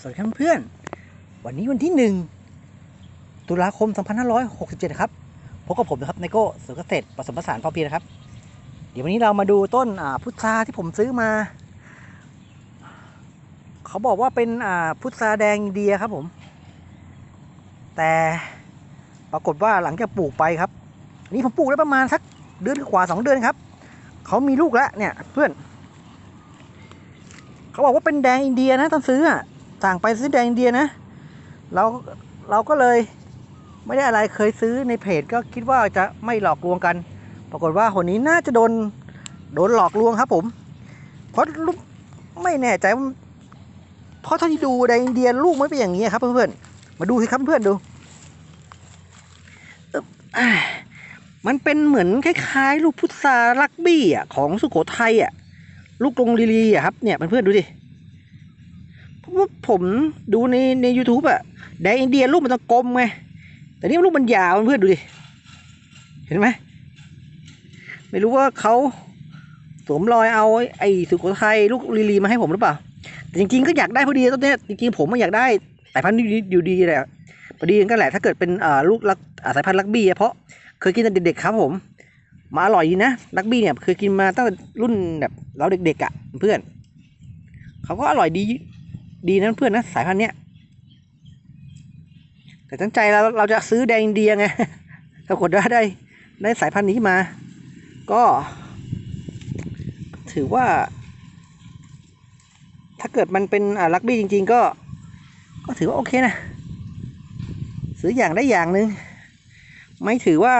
สวัสดีครับเพื่อน วันนี้วันที่หนึ่งตุลาคม 2567 ครับ พบกับผมนะครับไนโก้สวนเกษตรผสมผสานพอเพียงนะครับ เดี๋ยววันนี้เรามาดูต้นพุทราที่ผมซื้อมา เขาบอกว่าเป็นพุทราแดงอินเดียครับผม แต่ปรากฏว่าหลังจากปลูกไปครับนนี้ผมปลูกได้ประมาณสักเดือนกว่าสองเดือนครับ เขามีลูกแล้วเนี่ยเพื่อนเขาบอกว่าเป็นแดงอินเดียนะตอนซื้ออะ สั่งไปซื้อแดงอินเดียนะ เราเราก็เลยไม่ได้อะไรเคยซื้อในเพจก็คิดว่าจะไม่หลอกลวงกัน ปรากฏว่าคนนี้น่าจะโดนโดนหลอกลวงครับผม เพราะลูกไม่แน่ใจเพราะเท่าที่ดูแดงอินเดียลูกไม่เป็นอย่างนี้ครับ เพื่อนๆ มาดูสิครับเพื่อนดู มันเป็นเหมือนคล้ายๆ ลูกพุทราลักบี้อะของสุโขทัยอะลูกกรงลีลีอะครับเนี่ยเพื่อนๆดูดิ พราะว่าผมดูในใน YouTube อะแดงอินเดียลูกมันต้องกลมไงแต่นี่ลูกมันยาวเพื่อนดูดิ เห็นไหมไม่รู้ว่าเขาสวมรอยเอาไอ้สุโขทัยลูกลีลีมาให้ผมหรือเปล่าแต่จริงๆก็อยากได้พอดีต้นเนี้ยจริงๆผมไม่อยากได้สายพันธุ์อยู่ดีอยู่ดีแหละพอดีกันแหละถ้าเกิดเป็นลูกลักสายพันธุ์ลักบี้เพราะเคยกินตอนเด็กๆครับผมมาอร่อยดีนะลักบี้เนี่ยเคยกินมาตั้งแต่รุ่นแบบเราเด็กๆอะ่ะเพื่อนเขาก็อร่อยดี ดีนะเพื่อนนะสายพันธุ์เนี้ยแต่ตั้งใจเราเราจะซื้อแดงอินเดียไงปรากฏว่าได้ได้สายพันธุ์นี้มา ก็ ถือว่า ถ้าเกิดมันเป็นอ่าลักบี้จริง ๆ ก็ ก็ถือว่าโอเคนะ ซื้ออย่างได้อย่างหนึ่งไม่ถือว่า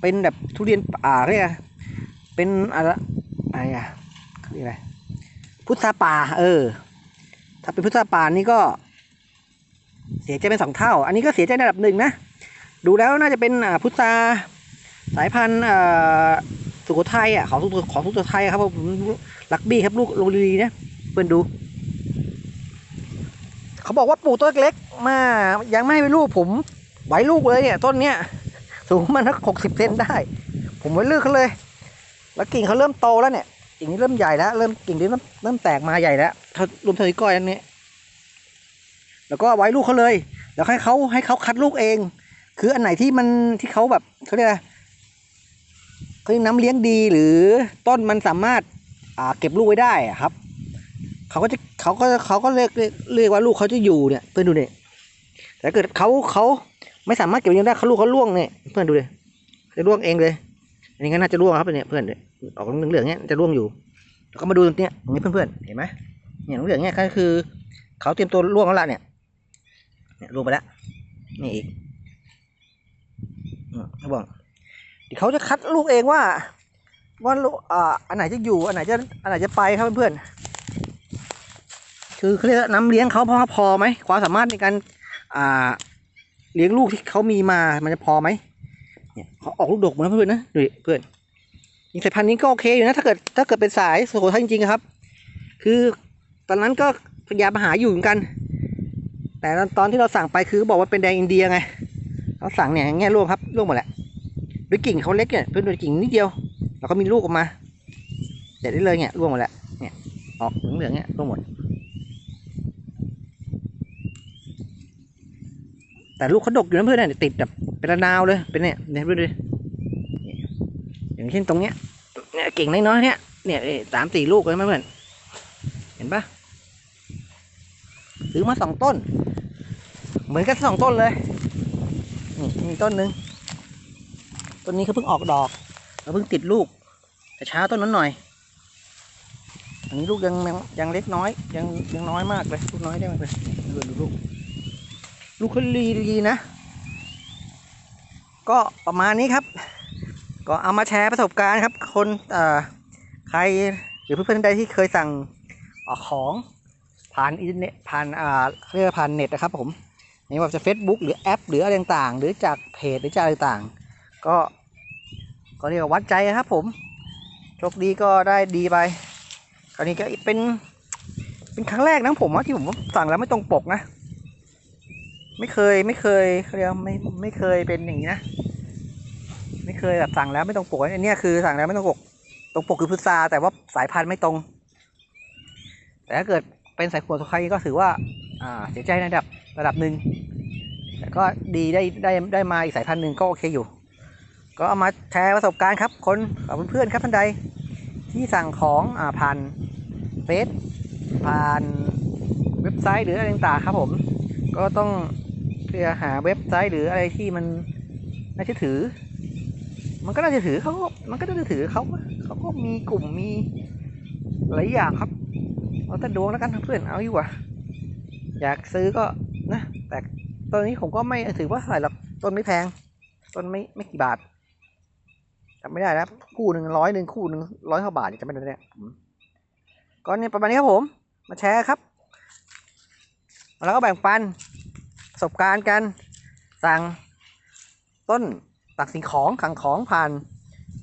เป็นแบบทุเรียนป่าเรียอะเป็นอะไรอะไรอะเขาเรียกอะไรพุทราป่า เออ ถ้าเป็นพุทราป่านี่ก็เสียใจเป็นสองเท่า อันนี้ก็เสียใจในระดับหนึ่งนะ ดูแล้วน่าจะเป็นพุทราสายพันธุ์สุโขทัยอะของสุโของสุโขทัยครับผมลักบี้ครับลูกโรลีนะเพื่อนดู เขาบอกว่าปลูกต้นเล็กมา ยังไม่ให้เป็นลูกผมไหวลูกเลยเนี่ย ต้นเนี้ยสูงมันสักหกสิบเซนได้ ผมไว้เลือกเขาเลย แล้วกิ่งเขาเริ่มโตแล้วเนี่ยกิ่งนี้เริ่มใหญ่แล้ว เริ่มกิ่งนี้เริ่มเริ่มแตกมาใหญ่แล้วรวมเท่านิ้วก้อยอันนี้ แล้วก็ไว้ลูกเขาเลย แล้วให้เขาให้เขาคัดลูกเอง คืออันไหนที่มันที่เขาแบบเขาเรียกอะไรเขาเรียกน้ำเลี้ยงดีหรือต้นมันสามารถอ่าเก็บลูกไว้ได้อะครับเขาก็จะเขาก็เขาก็เรียกเรียกว่าลูกเขาจะอยู่เนี่ยเพื่อนดูเนี่ยแต่ถ้าเกิดเขาเขาไม่สามารถเก็บเลี้ยงได้เขาลูกเขาล่วงเนี่ยเพื่อนดูเลยจะล่วงเองเลยอันนี้ก็น่าจะล่วงครับเนี่ยเพื่อนเนี่ยออกเหลืองๆเนี่ยจะล่วงอยู่แล้วก็มาดูตรงเนี้ยตรงนี้เพื่อนๆเห็นไหมเนี่ยเหลืองๆเนี่ยก็คือเขาเตรียมตัวล่วงแล้วล่ะเนี่ย เนี่ยล่วงไปแล้วนี่อีกอืมเขาบอกเดี๋ยวเขาจะคัดลูกเองว่าว่าลูกอ่าอันไหนจะอยู่อันไหนจะอันไหนจะไปครับเพื่อนๆคือเขาเรียกน้ำเลี้ยงเขาพอพอไหมความสามารถในการอ่าเลี้ยงลูกที่เขามีมามันจะพอไหมเนี่ยเขาออกลูกดกมือนเพื่อนนะดูเพื่อนยิงสายพันธุ์นี้ก็โอเคอยู่นะถ้าเกิดถ้าเกิดเป็นสายสุโขทัยจริงๆครับ คือตอนนั้นก็พยายามหาอยู่เหมือนกัน แต่ตอนที่เราสั่งไปคือบอกว่าเป็นแดงอินเดียไงเราสั่งเนี่ยอย่ร่วงครับร่วงหมดแหละด้วยกิ่งเขาเล็กเนี่ยเพื่อนดูกิ่งนิดเดียวแล้วก็มีลูกออกมาเด็ดได้เลยเนี่ยร่วงหมดแหละเนี่ยออกเหลืองๆเนี่ยร่วงหมด แต่ลูกเขาดกอยู่นะเพื่อนเนี่ยติดแบบเป็นระนาวเลยเป็นเนี่ยเนี่ยเพื่อนดูดิเนี่ยอย่างเช่นตรงเนี้ยเนี่ยเก่งน้อยๆเนี่ยเนี่ยเอ้ยสามสี่ลูกเลยไหมเพื่อนเห็นปะซื้อมาสองต้น เหมือนกันสองต้นเลยนี่มีต้นหนึ่งต้นนี้เขาเพิ่งออกดอกแล้วเพิ่งติดลูก แต่ช้าต้นนั้นหน่อย อันนี้ลูกยังยังเล็กน้อย ยังยังน้อยมากเลยลูกน้อยได้ไหมากเลยดูดูลูกลูกเขาลีลีนะ ก็ประมาณนี้ครับ ก็เอามาแชร์ประสบการณ์ครับ คนเอ่อใครหรือเพื่อนๆใดที่เคยสั่งออของผ่านอินเทอร์เน็ตผ่านอ่าเรียกผ่านเน็ตนะครับผม ไม่ว่าจะ Facebook หรือแอป หรืออะไรต่างๆ หรือจากเพจหรือจากอะไรต่างๆ ก็ก็เรียกว่าวัดใจครับผมโชคดีก็ได้ดีไป คราวนี้ก็เป็นเป็นครั้งแรกนะผมว่าที่ผมสั่งแล้วไม่ตรงปกนะ ไม่เคยไม่เคยเขาเรียกว่าไม่ไม่เคยเป็นอย่างนี้นะไม่เคยแบบสั่งแล้วไม่ตรงปกอันเนี้ยคือสั่งแล้วไม่ตรงปกตรงปกคือพุทราแต่ว่าสายพันธุ์ไม่ตรง แต่ถ้าเกิดเป็นสายขวดสุไคก็ถือว่าอ่าเสียใจในระดับ ระดับหนึ่งแต่ก็ดีได้ได้ได้มาอีกสายพันธุ์หนึ่งก็โอเคอยู่ ก็เอามาแชร์ประสบการณ์ครับคนกับเพื่อนๆครับท่านใดที่สั่งของอ่าผ่านเฟซผ่านเว็บไซต์หรืออะไรต่างๆครับผม ก็ต้องเพื่อหาเว็บไซต์หรืออะไรที่มันน่าเชื่อถือ มันก็น่าจะถือเขาก็มันก็น่าจะถือเขาเขาก็มีกลุ่มมีหลายอย่างครับ เอาแต่ดวงแล้วกันเพื่อนเอาอยู่ว่ะอยากซื้อก็ นะ แต่ตอนนี้ผมก็ไม่ถือว่าเท่าไหร่หรอกต้นไม่แพง ต้นไม่ไม่กี่บาทจำไม่ได้แล้วคู่หนึ่งร้อยหนึ่งคู่หนึ่งร้อยกว่าบาทจำไม่ได้เนี่ยก็เนี่ยประมาณนี้ครับผม มาแชร์ครับแล้วก็แบ่งปันประสบการณ์กันสั่งต้นตักสิ่งของขังของผ่าน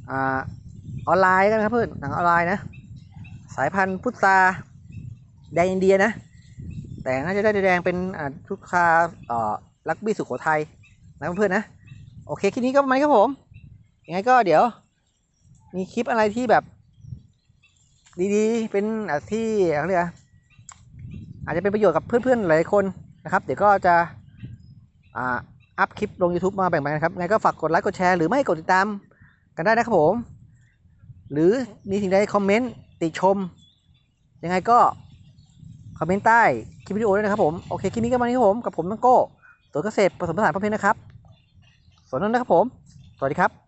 อ่าออนไลน์กันครับเพื่อนสั่งออนไลน์นะ สายพันธุ์พุทราแดงอินเดียนะ แต่น่าจะได้แดงเป็นทุกคาเอ่อลักบี้สุโขทัยนะเพื่อนๆนะ โอเคคลิปนี้ก็ประมาณนี้ครับผม ยังไงก็เดี๋ยว มีคลิปอะไรที่แบบ ดีๆ เป็นที่อะไรอะอาจจะเป็นประโยชน์กับเพื่อนๆหลายคนนะครับ เดี๋ยวก็จะอัพคลิปลง YouTube มาแบ่งปันกันครับยังไงก็ฝากกดไลค์กดแชร์หรือไม่กดติดตามกันได้นะครับผม หรือมีสิ่งใดคอมเมนต์ติชม ยังไงก็คอมเมนต์ใต้ คลิปวิดีโอด้วยนะครับผม โอเคคลิปนี้ก็มาที่ผม กับผมตั้งโก้ตัวเกษตรผสมผสานพร้อมเพชรนะครับสวัสดีนะครับผม สวัสดีครับ